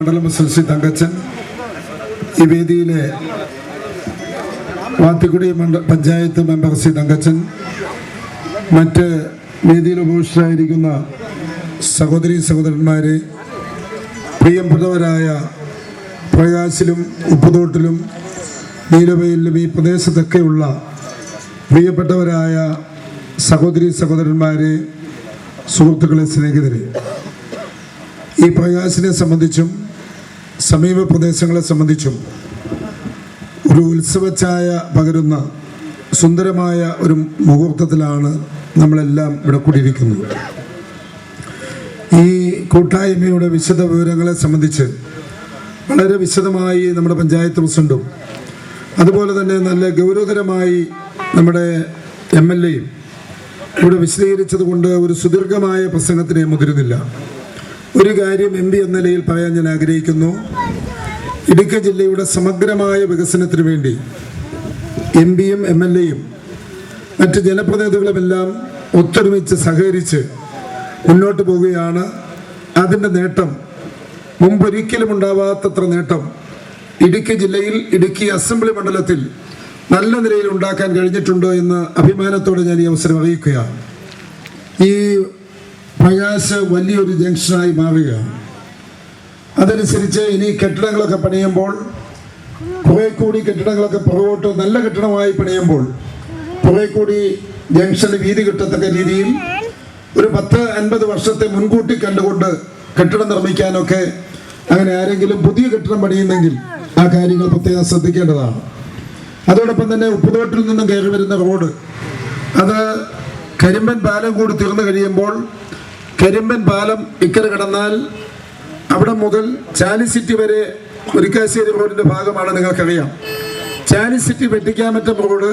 മണ്ഡലം പ്രസിഡന്റ് ശ്രീ തങ്കച്ചൻ ഈ വേദിയിലെ വാത്തിക്കുടി മണ്ഡ പഞ്ചായത്ത് മെമ്പർ ശ്രീ തങ്കച്ചൻ മറ്റ് വേദിയിൽ ഉപവിഷ്ടരായിരിക്കുന്ന സഹോദരി സഹോദരന്മാരെ പ്രിയപ്പെട്ടവരായ പ്രകാശിലും ഉപ്പുതോട്ടിലും നീലവയിലും ഈ പ്രദേശത്തൊക്കെയുള്ള പ്രിയപ്പെട്ടവരായ സഹോദരി സഹോദരന്മാരെ സുഹൃത്തുക്കളെ സ്നേഹിതരെ. ഈ പ്രകാശിനെ സംബന്ധിച്ചും സമീപ പ്രദേശങ്ങളെ സംബന്ധിച്ചും ഒരു ഉത്സവഛായ പകരുന്ന സുന്ദരമായ ഒരു മുഹൂർത്തത്തിലാണ് നമ്മളെല്ലാം ഇവിടെ കൂടിയിരിക്കുന്നത്. ഈ കൂട്ടായ്മയുടെ വിശദ വിവരങ്ങളെ സംബന്ധിച്ച് വളരെ വിശദമായി നമ്മുടെ പഞ്ചായത്ത് പ്രസിഡന്റും അതുപോലെ തന്നെ നല്ല ഗൗരവതരമായി നമ്മുടെ എം എൽ എയും ഇവിടെ വിശദീകരിച്ചത് കൊണ്ട് ഒരു സുദീർഘമായ പ്രസംഗത്തിന് മുതിരുന്നില്ല. ഒരു കാര്യം എം പി എന്ന നിലയിൽ പറയാൻ ഞാൻ ആഗ്രഹിക്കുന്നു. ഇടുക്കി ജില്ലയുടെ സമഗ്രമായ വികസനത്തിന് വേണ്ടി എം പിയും എം എൽ എയും മറ്റ് ജനപ്രതിനിധികളുമെല്ലാം ഒത്തൊരുമിച്ച് സഹകരിച്ച് മുന്നോട്ട് പോവുകയാണ്. അതിന്റെ നേട്ടം മുമ്പൊരിക്കലും ഉണ്ടാവാത്തത്ര നേട്ടം ഇടുക്കി ജില്ലയിൽ ഇടുക്കി അസംബ്ലി മണ്ഡലത്തിൽ നല്ല നിലയിൽ ഉണ്ടാക്കാൻ കഴിഞ്ഞിട്ടുണ്ടോ എന്ന് അഭിമാനത്തോടെ ഞാൻ ഈ അവസരം അറിയിക്കുകയാണ്. ഈ പ്രകാശ് വലിയൊരു ജംഗ്ഷനായി മാറുകയാണ് അതനുസരിച്ച് ഇനി കെട്ടിടങ്ങളൊക്കെ പണിയുമ്പോൾ കുറെ കൂടി കെട്ടിടങ്ങളൊക്കെ പുറകോട്ട് നല്ല കെട്ടിടമായി പണിയുമ്പോൾ കുറെ കൂടി ജംഗ്ഷന് വീതി കിട്ടത്തക്ക രീതിയിൽ ഒരു പത്ത് അൻപത് വർഷത്തെ മുൻകൂട്ടി കണ്ടുകൊണ്ട് കെട്ടിടം നിർമ്മിക്കാനൊക്കെ അങ്ങനെ ആരെങ്കിലും പുതിയ കെട്ടിടം പണിയുന്നെങ്കിൽ ആ കാര്യങ്ങൾ പ്രത്യേകം ശ്രദ്ധിക്കേണ്ടതാണ്. അതോടൊപ്പം തന്നെ ഉപ്പുതോട്ടിൽ നിന്നും കയറി വരുന്ന റോഡ്. അത് കരിമ്പൻ പാലം കൂടി തീർന്നു കഴിയുമ്പോൾ കരിമ്പൻ പാലം ഇക്കര കടന്നാൽ അവിടെ മുതൽ ചാലിസിറ്റി വരെ മുരിക്കാശ്ശേരി റോഡിന്റെ ഭാഗമാണ് നിങ്ങൾക്കറിയാം. ചാലിസിറ്റി വെട്ടിക്കാമറ്റം റോഡ്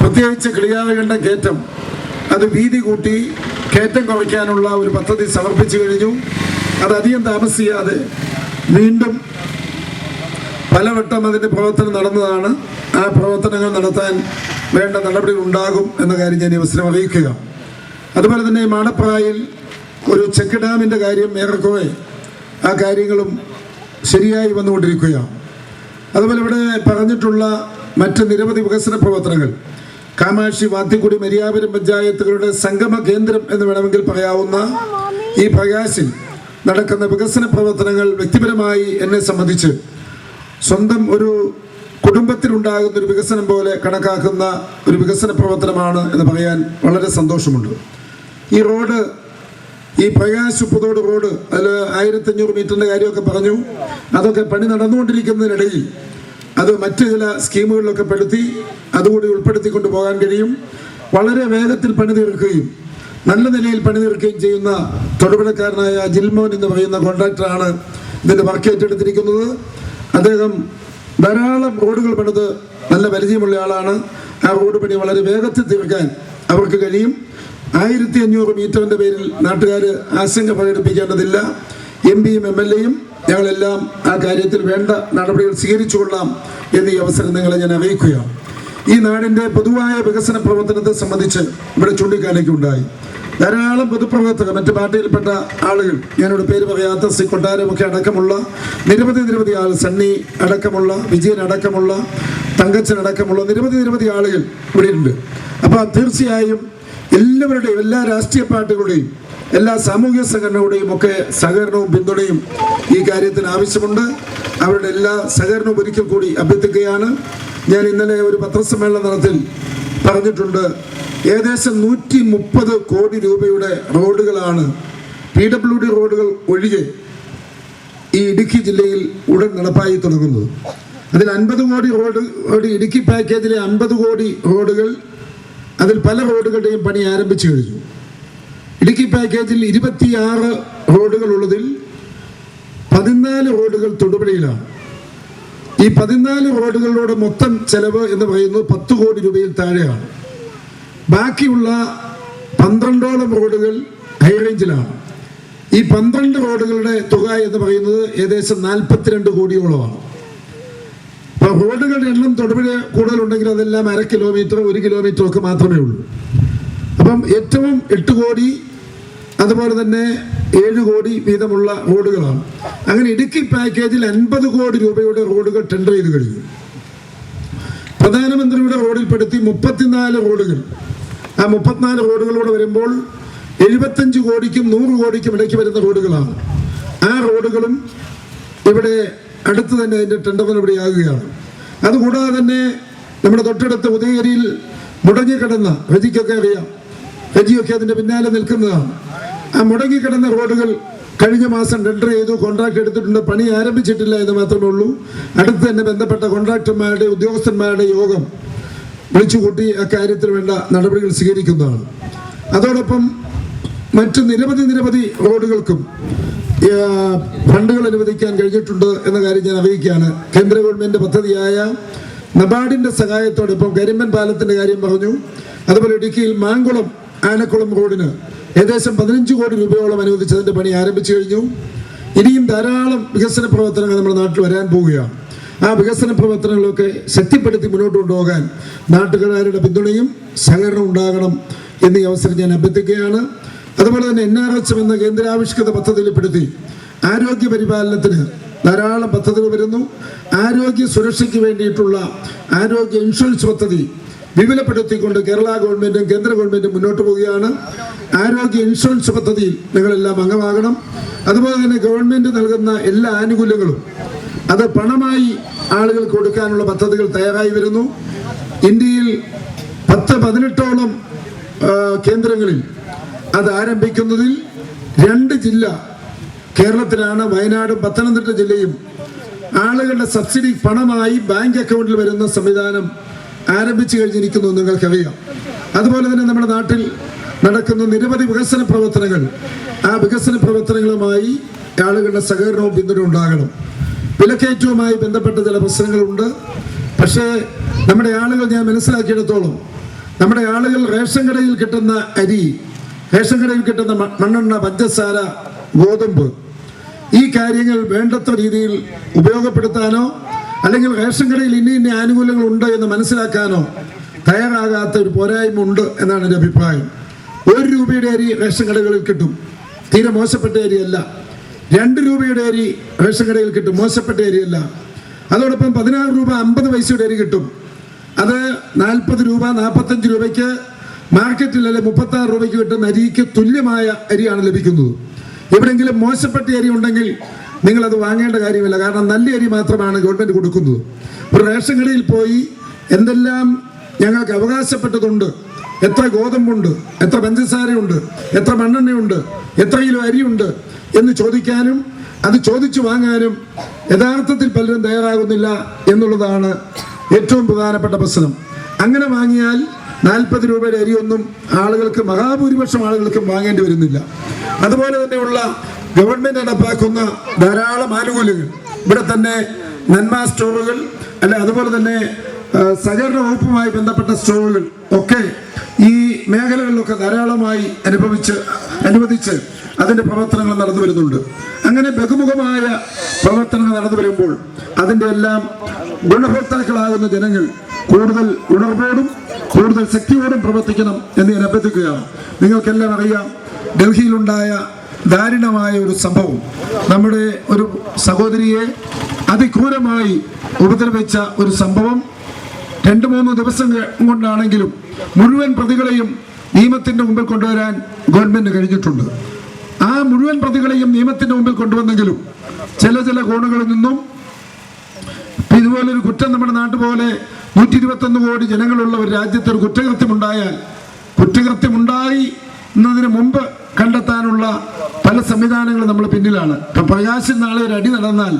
പ്രത്യേകിച്ച് കിളിയാറുകണ്ടം കയറ്റം. അത് വീതി കൂട്ടി കയറ്റം കുറയ്ക്കാനുള്ള ഒരു പദ്ധതി സമർപ്പിച്ചു കഴിഞ്ഞു. അത് അധികം താമസിയാതെ വീണ്ടും പലവട്ടം അതിന്റെ പ്രവർത്തനം നടന്നതാണ്. ആ പ്രവർത്തനങ്ങൾ നടത്താൻ വേണ്ട നടപടി ഉണ്ടാകും എന്ന കാര്യം ഞാൻ ഈ അവസരം അറിയിക്കുക. അതുപോലെ തന്നെ മാടപ്രായിൽ ഒരു ചെക്ക് ഡാമിന്റെ കാര്യം ഏറെക്കുറെ ആ കാര്യങ്ങളും ശരിയായി വന്നുകൊണ്ടിരിക്കുകയാണ്. അതുപോലെ ഇവിടെ പറഞ്ഞിട്ടുള്ള മറ്റ് നിരവധി വികസന പ്രവർത്തനങ്ങൾ കാമാക്ഷി വാത്തിക്കുടി മരിയാപുരം പഞ്ചായത്തുകളുടെ സംഗമ കേന്ദ്രം എന്ന് വേണമെങ്കിൽ പറയാവുന്ന ഈ പ്രകാശിൽ നടക്കുന്ന വികസന പ്രവർത്തനങ്ങൾ വ്യക്തിപരമായി എന്നെ സംബന്ധിച്ച് സ്വന്തം ഒരു കുടുംബത്തിലുണ്ടാകുന്ന ഒരു വികസനം പോലെ കണക്കാക്കുന്ന ഒരു വികസന പ്രവർത്തനമാണ് എന്ന് പറയാൻ വളരെ സന്തോഷമുണ്ട്. ഈ റോഡ് ഈ പ്രകാശ് പുതോട് റോഡ് അതിൽ ആയിരത്തി അഞ്ഞൂറ് മീറ്ററിന്റെ കാര്യമൊക്കെ പറഞ്ഞു. അതൊക്കെ പണി നടന്നുകൊണ്ടിരിക്കുന്നതിനിടയിൽ അത് മറ്റ് ചില സ്കീമുകളിലൊക്കെ പെടുത്തി അതുകൂടി ഉൾപ്പെടുത്തിക്കൊണ്ട് പോകാൻ കഴിയും. വളരെ വേഗത്തിൽ പണി തീർക്കുകയും നല്ല നിലയിൽ പണി തീർക്കുകയും ചെയ്യുന്ന തൊടുപുഴക്കാരനായ ജിൽമോൻ എന്ന് പറയുന്ന കോൺട്രാക്ടറാണ് ഇതിന്റെ വർക്ക് ഏറ്റെടുത്തിരിക്കുന്നത്. അദ്ദേഹം ധാരാളം റോഡുകൾ പണിത് നല്ല പരിചയമുള്ള ആളാണ്. ആ റോഡ് പണി വളരെ വേഗത്തിൽ തീർക്കാൻ അവർക്ക് കഴിയും. ആയിരത്തി അഞ്ഞൂറ് മീറ്ററിന്റെ പേരിൽ നാട്ടുകാർ ആശങ്ക പ്രകടിപ്പിക്കേണ്ടതില്ല. എം പിയും എം എൽ എയും ഞങ്ങളെല്ലാം ആ കാര്യത്തിൽ വേണ്ട നടപടികൾ സ്വീകരിച്ചുകൊള്ളാം എന്ന് ഈ അവസരം നിങ്ങളെ ഞാൻ അറിയിക്കുകയാണ്. ഈ നാടിന്റെ പൊതുവായ വികസന പ്രവർത്തനത്തെ സംബന്ധിച്ച് ഇവിടെ ചൂണ്ടിക്കാണിക്കുകയുണ്ടായി ധാരാളം പൊതുപ്രവർത്തകർ മറ്റ് പാർട്ടിയിൽപ്പെട്ട ആളുകൾ ഞാനിവിടെ പേര് പറയാത്ത സി കൊട്ടാരമൊക്കെ അടക്കമുള്ള നിരവധി നിരവധി ആൾ സണ്ണി അടക്കമുള്ള വിജയൻ അടക്കമുള്ള തങ്കച്ചൻ അടക്കമുള്ള നിരവധി നിരവധി ആളുകൾ ഇവിടെ ഉണ്ട്. അപ്പോൾ തീർച്ചയായും എല്ലാവരുടെയും എല്ലാ രാഷ്ട്രീയ പാർട്ടികളുടെയും എല്ലാ സാമൂഹ്യ സംഘടനകളുടെയും ഒക്കെ സഹകരണവും പിന്തുണയും ഈ കാര്യത്തിന് ആവശ്യമുണ്ട്. അവരുടെ എല്ലാ സഹകരണവും ഒരിക്കൽ കൂടി അഭ്യർത്ഥിക്കുകയാണ്. ഞാൻ ഇന്നലെ ഒരു പത്രസമ്മേളനത്തിൽ പറഞ്ഞിട്ടുണ്ട്. ഏകദേശം നൂറ്റി മുപ്പത് കോടി രൂപയുടെ റോഡുകളാണ് പി ഡബ്ല്യു ഡി റോഡുകൾ ഒഴികെ ഈ ഇടുക്കി ജില്ലയിൽ ഉടൻ നടപ്പായി തുടങ്ങുന്നത്. അതിൽ അൻപത് കോടി റോഡ് ഇടുക്കി പാക്കേജിലെ അൻപത് കോടി റോഡുകൾ അതിൽ പല റോഡുകളുടെയും പണി ആരംഭിച്ചു കഴിഞ്ഞു. ഇടുക്കി പാക്കേജിൽ ഇരുപത്തിയാറ് റോഡുകൾ ഉള്ളതിൽ പതിനാല് റോഡുകൾ തൊടുപുഴയിലാണ്. ഈ പതിനാല് റോഡുകളുടെ മൊത്തം ചെലവ് എന്ന് പറയുന്നത് പത്ത് കോടി രൂപയിൽ താഴെയാണ്. ബാക്കിയുള്ള പന്ത്രണ്ടോളം റോഡുകൾ ഹൈറേഞ്ചിലാണ് ഈ പന്ത്രണ്ട് റോഡുകളുടെ തുക എന്ന് പറയുന്നത് ഏകദേശം നാൽപ്പത്തിരണ്ട് കോടിയോളമാണ്. റോഡുകളുടെ എണ്ണം തൊടുപുഴ കൂടുതലുണ്ടെങ്കിൽ അതെല്ലാം അര കിലോമീറ്റർ ഒരു കിലോമീറ്റർ ഒക്കെ മാത്രമേ ഉള്ളൂ. അപ്പം ഏറ്റവും എട്ട് കോടി അതുപോലെ തന്നെ ഏഴ് കോടി വീതമുള്ള റോഡുകളാണ്. അങ്ങനെ ഇടുക്കി പാക്കേജിൽ അൻപത് കോടി രൂപയുടെ റോഡുകൾ ടെൻഡർ ചെയ്ത് കഴിഞ്ഞു. പ്രധാനമന്ത്രിയുടെ റോഡിൽപ്പെടുത്തി മുപ്പത്തിനാല് റോഡുകൾ. ആ മുപ്പത്തിനാല് റോഡുകളോട് വരുമ്പോൾ എഴുപത്തഞ്ച് കോടിക്കും നൂറ് കോടിക്കും ഇടയ്ക്ക് വരുന്ന റോഡുകളാണ്. ആ റോഡുകളും ഇവിടെ അടുത്ത് തന്നെ അതിന്റെ ടെൻഡർ നടപടിയാകുകയാണ് അതുകൂടാതെ തന്നെ നമ്മുടെ തൊട്ടടുത്ത ഉദയഗിരിയിൽ മുടങ്ങിക്കിടന്ന ഹജിക്കൊക്കെ അറിയാം. ഹജിയൊക്കെ അതിന്റെ പിന്നാലെ നിൽക്കുന്നതാണ്. ആ മുടങ്ങിക്കിടന്ന റോഡുകൾ കഴിഞ്ഞ മാസം ടെൻഡർ ചെയ്തു കോൺട്രാക്ട് എടുത്തിട്ടുണ്ട് പണി ആരംഭിച്ചിട്ടില്ല എന്ന് മാത്രമേ ഉള്ളൂ. അടുത്ത് തന്നെ ബന്ധപ്പെട്ട കോൺട്രാക്ടർമാരുടെ ഉദ്യോഗസ്ഥന്മാരുടെ യോഗം വിളിച്ചുകൂട്ടി അക്കാര്യത്തിന് വേണ്ട നടപടികൾ സ്വീകരിക്കുന്നതാണ്. അതോടൊപ്പം മറ്റ് നിരവധി നിരവധി റോഡുകൾക്കും ഫണ്ടുകൾ അനുവദിക്കാൻ കഴിഞ്ഞിട്ടുണ്ട് എന്ന കാര്യം ഞാൻ അറിയിക്കുകയാണ്. കേന്ദ്ര ഗവൺമെന്റ് പദ്ധതിയായ നബാർഡിന്റെ സഹായത്തോടെ ഇപ്പം കരിമ്പൻ പാലത്തിന്റെ കാര്യം പറഞ്ഞു. അതുപോലെ ഇടുക്കിയിൽ മാങ്കുളം ആനക്കുളം റോഡിന് ഏകദേശം പതിനഞ്ച് കോടി രൂപയോളം അനുവദിച്ചതിന്റെ പണി ആരംഭിച്ചു കഴിഞ്ഞു. ഇനിയും ധാരാളം വികസന പ്രവർത്തനങ്ങൾ നമ്മുടെ നാട്ടിൽ വരാൻ പോവുകയാണ്. ആ വികസന പ്രവർത്തനങ്ങളൊക്കെ ശക്തിപ്പെടുത്തി മുന്നോട്ട് കൊണ്ടുപോകാൻ നാട്ടുകാരുടെ പിന്തുണയും സഹകരണം ഉണ്ടാകണം എന്നീ അവസരം ഞാൻ അഭ്യർത്ഥിക്കുകയാണ്. അതുപോലെ തന്നെ എൻ ആർ എച്ച് എന്ന കേന്ദ്രാവിഷ്കൃത പദ്ധതിയിൽപ്പെടുത്തി ആരോഗ്യ പരിപാലനത്തിന് ധാരാളം പദ്ധതികൾ വരുന്നു. ആരോഗ്യ സുരക്ഷയ്ക്ക് വേണ്ടിയിട്ടുള്ള ആരോഗ്യ ഇൻഷുറൻസ് പദ്ധതി വിപുലപ്പെടുത്തിക്കൊണ്ട് കേരള ഗവൺമെന്റും കേന്ദ്ര ഗവൺമെന്റും മുന്നോട്ട് പോവുകയാണ്. ആരോഗ്യ ഇൻഷുറൻസ് പദ്ധതിയിൽ നിങ്ങളെല്ലാം അംഗമാകണം. അതുപോലെ തന്നെ ഗവൺമെന്റ് നൽകുന്ന എല്ലാ ആനുകൂല്യങ്ങളും അത് പണമായി ആളുകൾക്ക് കൊടുക്കാനുള്ള പദ്ധതികൾ തയ്യാറായി വരുന്നു. ഇന്ത്യയിൽ പത്ത് പതിനെട്ടോളം കേന്ദ്രങ്ങളിൽ അത് ആരംഭിക്കുന്നതിൽ രണ്ട് ജില്ല കേരളത്തിലാണ് വയനാടും പത്തനംതിട്ട ജില്ലയും. ആളുകളുടെ സബ്സിഡി പണമായി ബാങ്ക് അക്കൗണ്ടിൽ വരുന്ന സംവിധാനം ആരംഭിച്ചു കഴിഞ്ഞിരിക്കുന്നു നിങ്ങൾക്കറിയാം. അതുപോലെ തന്നെ നമ്മുടെ നാട്ടിൽ നടക്കുന്ന നിരവധി വികസന പ്രവർത്തനങ്ങൾ. ആ വികസന പ്രവർത്തനങ്ങളുമായി ആളുകളുടെ സഹകരണവും പിന്തുണ ഉണ്ടാകണം. വിലക്കയറ്റവുമായി ബന്ധപ്പെട്ട ചില പ്രശ്നങ്ങളുണ്ട്. പക്ഷേ നമ്മുടെ ആളുകൾ ഞാൻ മനസ്സിലാക്കിയിടത്തോളം നമ്മുടെ ആളുകൾ റേഷൻ കടയിൽ കിട്ടുന്ന അരി റേഷൻ കിട്ടുന്ന മണ്ണെണ്ണ പഞ്ചസാര ഗോതമ്പ്. ഈ കാര്യങ്ങൾ വേണ്ടത്ര രീതിയിൽ ഉപയോഗപ്പെടുത്താനോ അല്ലെങ്കിൽ റേഷൻ കടയിൽ ഇനി ഇന്ന ആനുകൂല്യങ്ങൾ ഉണ്ട് എന്ന് മനസ്സിലാക്കാനോ തയ്യാറാകാത്ത ഒരു പോരായ്മ ഉണ്ട് എന്നാണ് എന്റെ അഭിപ്രായം. ഒരു രൂപയുടെ അരി റേഷൻ കടകളിൽ കിട്ടും. തീരെ മോശപ്പെട്ട അരിയല്ല. രണ്ട് രൂപയുടെ അരി റേഷൻ കടയിൽ കിട്ടും. മോശപ്പെട്ട അരിയല്ല. അതോടൊപ്പം പതിനാറ് രൂപ അമ്പത് പൈസയുടെ അരി കിട്ടും. അത് നാൽപ്പത് രൂപ നാൽപ്പത്തഞ്ച് രൂപയ്ക്ക് മാർക്കറ്റിൽ അല്ലെ മുപ്പത്തി ആറ് രൂപയ്ക്ക് കിട്ടുന്ന അരിക്ക് തുല്യമായ അരിയാണ് ലഭിക്കുന്നത്. എവിടെയെങ്കിലും മോശപ്പെട്ട അരി ഉണ്ടെങ്കിൽ നിങ്ങൾ അത് വാങ്ങേണ്ട കാര്യമില്ല. കാരണം നല്ല അരി മാത്രമാണ് ഗവൺമെന്റ് കൊടുക്കുന്നത്. ഒരു റേഷൻ കടയിൽ പോയി എന്തെല്ലാം ഞങ്ങൾക്ക് അവകാശപ്പെട്ടതുണ്ട്. എത്ര ഗോതമ്പുണ്ട് എത്ര പഞ്ചസാരയുണ്ട് എത്ര മണ്ണെണ്ണയുണ്ട് എത്ര കിലോ അരിയുണ്ട് എന്ന് ചോദിക്കാനും അത് ചോദിച്ചു വാങ്ങാനും യഥാർത്ഥത്തിൽ പലരും തയ്യാറാകുന്നില്ല എന്നുള്ളതാണ് ഏറ്റവും പ്രധാനപ്പെട്ട പ്രശ്നം. അങ്ങനെ വാങ്ങിയാൽ നാൽപ്പത് രൂപയുടെ അരിയൊന്നും ആളുകൾക്ക് മഹാഭൂരിപക്ഷം ആളുകൾക്കും വാങ്ങേണ്ടി വരുന്നില്ല. അതുപോലെ തന്നെയുള്ള ഗവൺമെന്റ് നടപ്പാക്കുന്ന ധാരാളം ആനുകൂല്യങ്ങൾ. ഇവിടെ തന്നെ നന്മ സ്റ്റോറുകൾ അല്ല അതുപോലെ തന്നെ സഹകരണ വകുപ്പുമായി ബന്ധപ്പെട്ട സ്റ്റോറുകൾ ഒക്കെ ഈ മേഖലകളിലൊക്കെ ധാരാളമായി അനുഭവിച്ച് അനുവദിച്ച് അതിന്റെ പ്രവർത്തനങ്ങൾ നടന്നു വരുന്നുണ്ട്. അങ്ങനെ ബഹുമുഖമായ പ്രവർത്തനങ്ങൾ നടന്നു വരുമ്പോൾ അതിന്റെ എല്ലാം ഗുണഭോക്താക്കളാകുന്ന ജനങ്ങൾ കൂടുതൽ ഉണർവോടും കൂടുതൽ ശക്തിയോടും പ്രവർത്തിക്കണം എന്ന് ഞാൻ അഭ്യർത്ഥിക്കുകയാണ്. നിങ്ങൾക്കെല്ലാം അറിയാം ഡൽഹിയിലുണ്ടായ ദാരുണമായ ഒരു സംഭവം. നമ്മുടെ ഒരു സഹോദരിയെ അതിക്രൂരമായി ഉപദ്രവിച്ച ഒരു സംഭവം രണ്ട് മൂന്ന് ദിവസം കൊണ്ടാണെങ്കിലും മുഴുവൻ പ്രതികളെയും നിയമത്തിന്റെ മുമ്പിൽ കൊണ്ടുവരാൻ ഗവൺമെന്റ് കഴിഞ്ഞിട്ടുണ്ട്. ആ മുഴുവൻ പ്രതികളെയും നിയമത്തിന്റെ മുമ്പിൽ കൊണ്ടുവന്നെങ്കിലും ചില ചില കോണുകളിൽ നിന്നും ഇതുപോലൊരു കുറ്റം നമ്മുടെ നാട്ടു പോലെ നൂറ്റി ഇരുപത്തൊന്ന് കോടി ജനങ്ങളുള്ള ഒരു രാജ്യത്ത് ഒരു കുറ്റകൃത്യമുണ്ടായാൽ കുറ്റകൃത്യമുണ്ടായി എന്നതിന് മുമ്പ് കണ്ടെത്താനുള്ള പല സംവിധാനങ്ങളും നമ്മൾ പിന്നിലാണ്. ഇപ്പൊ പ്രകാശൻ നാളെ ഒരു അടി നടന്നാൽ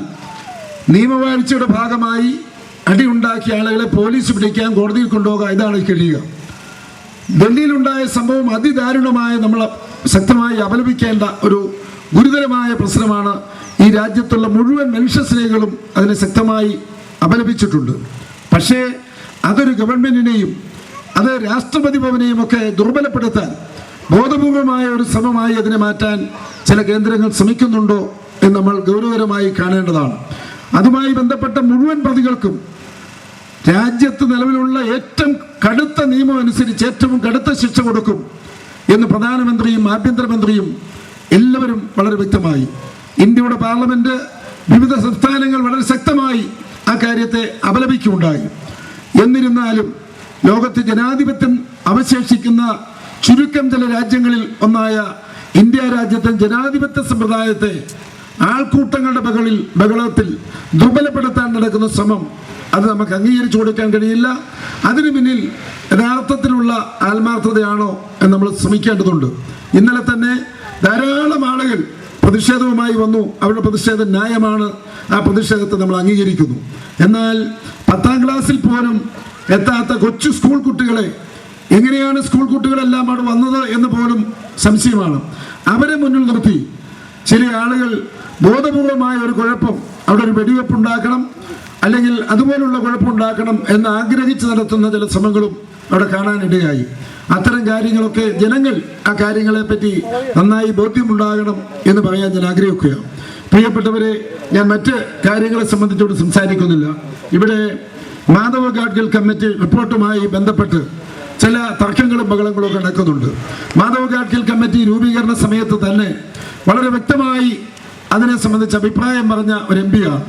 നിയമവാഴ്ചയുടെ ഭാഗമായി അടി ഉണ്ടാക്കിയ ആളുകളെ പോലീസ് പിടിക്കാൻ കോടതിയിൽ കൊണ്ടുപോകുക ഇതാണ് കഴിയുക. ഡൽഹിയിലുണ്ടായ സംഭവം അതിദാരുണമായ നമ്മൾ ശക്തമായി അപലപിക്കേണ്ട ഒരു ഗുരുതരമായ പ്രശ്നമാണ് ഈ രാജ്യത്തുള്ള മുഴുവൻ മനുഷ്യ സ്നേഹികളും അതിനെ ശക്തമായി അപലപിച്ചിട്ടുണ്ട്. പക്ഷേ അതൊരു ഗവൺമെന്റിനെയും അത് രാഷ്ട്രപതി ഭവനെയും ഒക്കെ ദുർബലപ്പെടുത്താൻ ബോധപൂർവമായ ഒരു ശ്രമമായി അതിനെ മാറ്റാൻ ചില കേന്ദ്രങ്ങൾ ശ്രമിക്കുന്നുണ്ടോ എന്ന് നമ്മൾ ഗൗരവകരമായി കാണേണ്ടതാണ്. അതുമായി ബന്ധപ്പെട്ട മുഴുവൻ പ്രതികൾക്കും രാജ്യത്ത് നിലവിലുള്ള ഏറ്റവും കടുത്ത നിയമം അനുസരിച്ച് ഏറ്റവും കടുത്ത ശിക്ഷ കൊടുക്കും എന്ന് പ്രധാനമന്ത്രിയും ആഭ്യന്തരമന്ത്രിയും എല്ലാവരും വളരെ വ്യക്തമായി. ഇന്ത്യയുടെ പാർലമെന്റ് വിവിധ സംസ്ഥാനങ്ങൾ വളരെ ശക്തമായി ആ കാര്യത്തെ അപലപിക്കുകയുണ്ടായി. എന്നിരുന്നാലും ലോകത്ത് ജനാധിപത്യം അവശേഷിക്കുന്ന ചുരുക്കം ചില രാജ്യങ്ങളിൽ ഒന്നായ ഇന്ത്യ രാജ്യത്തെ ജനാധിപത്യ സമ്പ്രദായത്തെ ആൾക്കൂട്ടങ്ങളുടെ ബഹളിൽ ബഹളത്തിൽ ദുർബലപ്പെടുത്താൻ നടക്കുന്ന ശ്രമം അത് നമുക്ക് അംഗീകരിച്ചു കൊടുക്കാൻ കഴിയില്ല. അതിനു പിന്നിൽ യഥാർത്ഥത്തിലുള്ള ആത്മാർത്ഥതയാണോ എന്ന് നമ്മൾ ശ്രമിക്കേണ്ടതുണ്ട്. ഇന്നലെ തന്നെ ധാരാളം ആളുകൾ പ്രതിഷേധവുമായി വന്നു. അവരുടെ പ്രതിഷേധം ന്യായമാണ്. ആ പ്രതിഷേധത്തെ നമ്മൾ അംഗീകരിക്കുന്നു. എന്നാൽ പത്താം ക്ലാസ്സിൽ പോലും എത്താത്ത കൊച്ചു സ്കൂൾ കുട്ടികളെ എങ്ങനെയാണ് സ്കൂൾ കുട്ടികളെല്ലാം അവിടെ വന്നത് എന്ന് പോലും സംശയമാണ്. അവരെ മുന്നിൽ നിർത്തി. ചില ആളുകൾ ബോധപൂർവമായ ഒരു കുഴപ്പം. അവിടെ ഒരു വെടിവെപ്പ് ഉണ്ടാക്കണം. അല്ലെങ്കിൽ അതുപോലുള്ള കുഴപ്പമുണ്ടാക്കണം എന്ന് ആഗ്രഹിച്ച് നടത്തുന്ന ചില ശ്രമങ്ങളും അവിടെ കാണാനിടയായി. അത്തരം കാര്യങ്ങളൊക്കെ ജനങ്ങൾ ആ കാര്യങ്ങളെ പറ്റി നന്നായി ബോധ്യമുണ്ടാകണം എന്ന് പറയാൻ ഞാൻ ആഗ്രഹിക്കുകയാണ്. പ്രിയപ്പെട്ടവരെ ഞാൻ മറ്റ് കാര്യങ്ങളെ സംബന്ധിച്ചോട് സംസാരിക്കുന്നില്ല. ഇവിടെ മാധവ ഗാഡ്ഗിൽ കമ്മിറ്റി റിപ്പോർട്ടുമായി ബന്ധപ്പെട്ട് ചില തർക്കങ്ങളും ബഹളങ്ങളും ഒക്കെ നടക്കുന്നുണ്ട്. മാധവ ഗാഡ്ഗിൽ കമ്മിറ്റി രൂപീകരണ സമയത്ത് തന്നെ വളരെ വ്യക്തമായി അതിനെ സംബന്ധിച്ച് അഭിപ്രായം പറഞ്ഞ ഒരു എം പിയാണ്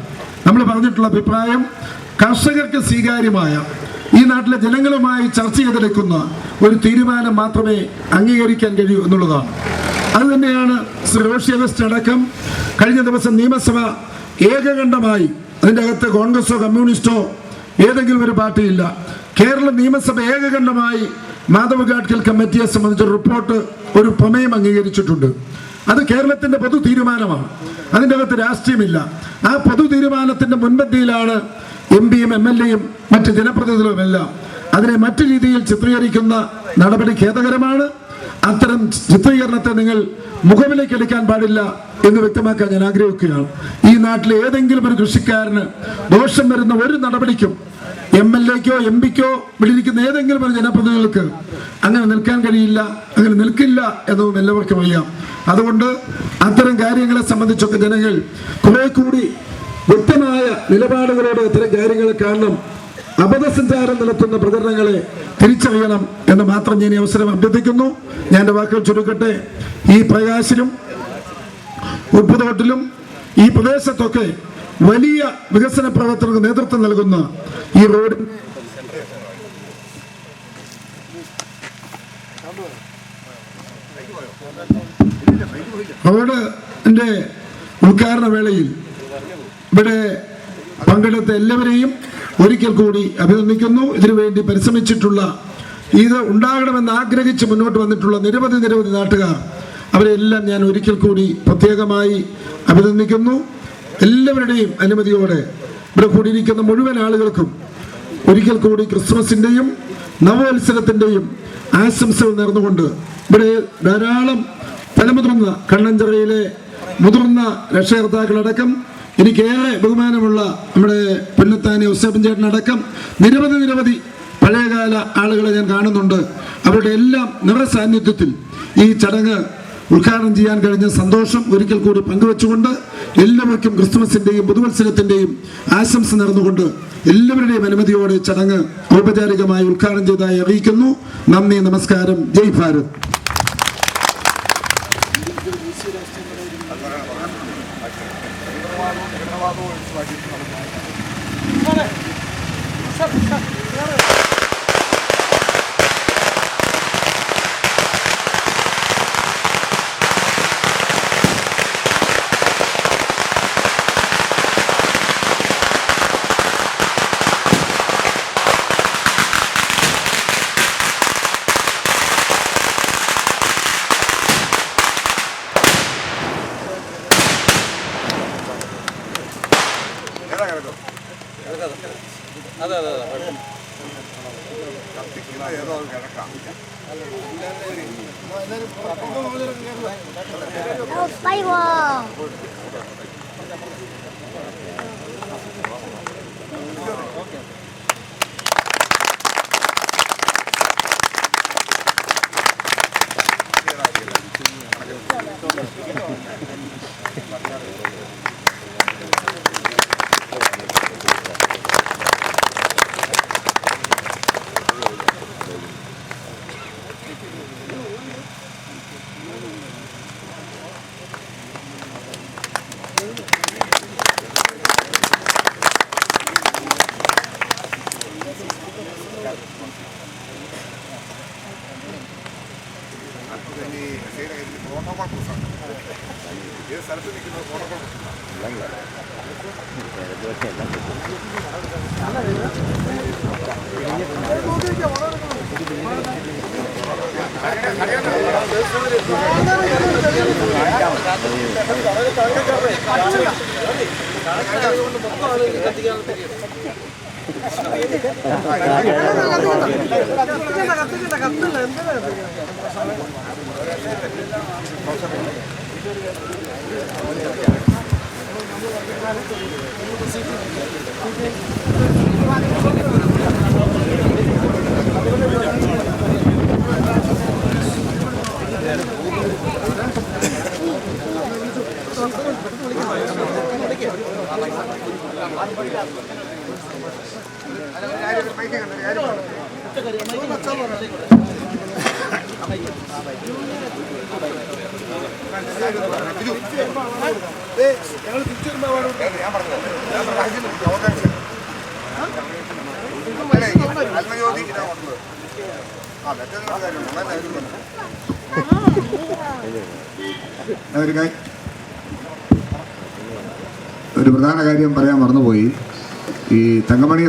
നമ്മൾ പറഞ്ഞിട്ടുള്ള അഭിപ്രായം കർഷകർക്ക് സ്വീകാര്യമായ ഈ നാട്ടിലെ ജനങ്ങളുമായി ചർച്ച ചെയ്തെടുക്കുന്ന ഒരു തീരുമാനം മാത്രമേ അംഗീകരിക്കാൻ കഴിയൂ എന്നുള്ളതാണ്. അത് തന്നെയാണ് ശ്രീ റോഷി അഗസ്റ്റ് അടക്കം കഴിഞ്ഞ ദിവസം നിയമസഭ ഏകകണ്ഠമായി അതിന്റെ അകത്ത് കോൺഗ്രസോ കമ്മ്യൂണിസ്റ്റോ ഏതെങ്കിലും ഒരു പാർട്ടിയില്ല കേരള നിയമസഭ ഏകകണ്ഠമായി മാധവ് ഗാഡ്ഗിൽ കമ്മിറ്റിയെ സംബന്ധിച്ച റിപ്പോർട്ട് ഒരു പ്രമേയം അംഗീകരിച്ചിട്ടുണ്ട്. അത് കേരളത്തിന്റെ പൊതു തീരുമാനമാണ് അതിന്റെ അകത്ത് രാഷ്ട്രീയമില്ല. ആ പൊതു തീരുമാനത്തിന്റെ മുൻപന്തിയിലാണ് എം പിയും എം എൽ എയും മറ്റ് ജനപ്രതിനിധികളും എല്ലാം അതിനെ മറ്റു രീതിയിൽ ചിത്രീകരിക്കുന്ന നടപടി ഖേദകരമാണ്. അത്തരം ചിത്രീകരണത്തെ നിങ്ങൾ മുഖവിലേക്ക് എടുക്കാൻ പാടില്ല എന്ന് വ്യക്തമാക്കാൻ ഞാൻ ആഗ്രഹിക്കുകയാണ്. ഈ നാട്ടിലെ ഏതെങ്കിലും ഒരു കൃഷിക്കാരന് ദോഷം വരുന്ന ഒരു നടപടിക്കും എം എൽ എക്കോ എം പിക്കോ വിളിയിരിക്കുന്ന ഏതെങ്കിലും ഒരു ജനപ്രതിനിധികൾക്ക് അങ്ങനെ നിൽക്കാൻ കഴിയില്ല അങ്ങനെ നിൽക്കില്ല എന്നതും എല്ലാവർക്കും അറിയാം. അതുകൊണ്ട് അത്തരം കാര്യങ്ങളെ സംബന്ധിച്ചൊക്കെ ജനങ്ങൾ കുറെ കൂടി വ്യക്തമായ നിലപാടുകളോട് ഇത്തരം കാര്യങ്ങൾ കാണണം അബദ്ധസഞ്ചാരം നടത്തുന്ന പ്രചരണങ്ങളെ തിരിച്ചറിയണം എന്ന് മാത്രം ഞാൻ ഈ അവസരം അഭ്യർത്ഥിക്കുന്നു. ഞാൻ എന്റെ വാക്കുകൾ ചുരുക്കട്ടെ. ഈ പ്രകാശിലും ഉപ്പുതോട്ടിലും ഈ പ്രദേശത്തൊക്കെ വലിയ വികസന പ്രവർത്തനങ്ങൾക്ക് നേതൃത്വം നൽകുന്ന ഈ റോഡ് റോഡിന്റെ ഉദ്ഘാടന വേളയിൽ ഇവിടെ പങ്കെടുത്ത എല്ലാവരെയും ഒരിക്കൽ കൂടി അഭിനന്ദിക്കുന്നു. ഇതിനുവേണ്ടി പരിശ്രമിച്ചിട്ടുള്ള ഇത് ഉണ്ടാകണമെന്ന് ആഗ്രഹിച്ച് മുന്നോട്ട് വന്നിട്ടുള്ള നിരവധി നിരവധി നാട്ടുകാർ അവരെല്ലാം ഞാൻ ഒരിക്കൽ കൂടി പ്രത്യേകമായി അഭിനന്ദിക്കുന്നു. എല്ലാവരുടെയും അനുമതിയോടെ ഇവിടെ കൂടിയിരിക്കുന്ന മുഴുവൻ ആളുകൾക്കും ഒരിക്കൽ കൂടി ക്രിസ്മസിന്റെയും നവോത്സവത്തിന്റെയും ആശംസകൾ നേർന്നുകൊണ്ട് ഇവിടെ ധാരാളം തലമുതിർന്ന കണ്ണഞ്ചിറയിലെ മുതിർന്ന രക്ഷകർത്താക്കളടക്കം എനിക്കേറെ ബഹുമാനമുള്ള നമ്മുടെ പുന്നത്താനി ഉസ്സപ്പൻ നിരവധി നിരവധി പഴയകാല ആളുകളെ ഞാൻ കാണുന്നുണ്ട്. അവരുടെ എല്ലാം നിറസാന്നിധ്യത്തിൽ ഈ ചടങ്ങ് ഉദ്ഘാടനം ചെയ്യാൻ കഴിഞ്ഞ സന്തോഷം ഒരിക്കൽ കൂടി പങ്കുവെച്ചുകൊണ്ട് എല്ലാവർക്കും ക്രിസ്തുമസിന്റെയും പുതുവത്സരത്തിന്റെയും ആശംസ നേർന്നുകൊണ്ട് എല്ലാവരുടെയും അനുമതിയോടെ ചടങ്ങ് ഔപചാരികമായി ഉദ്ഘാടനം ചെയ്തതായി അറിയിക്കുന്നു. നന്ദി നമസ്കാരം. ജയ് ഭാരത്. Oh, ആണ് കത്തിക്കാനുള്ള Thank you. ഞങ്ങൾ തിരിച്ചു വരുമ്പോൾ ഞാൻ പറഞ്ഞു അവകാശം ആത്മജ്യോതി ആ മറ്റൊരു കാര്യം ഒരു കാര്യം. ഒരു പ്രധാന കാര്യം പറയാൻ മറന്നുപോയി. ഈ തങ്കമണി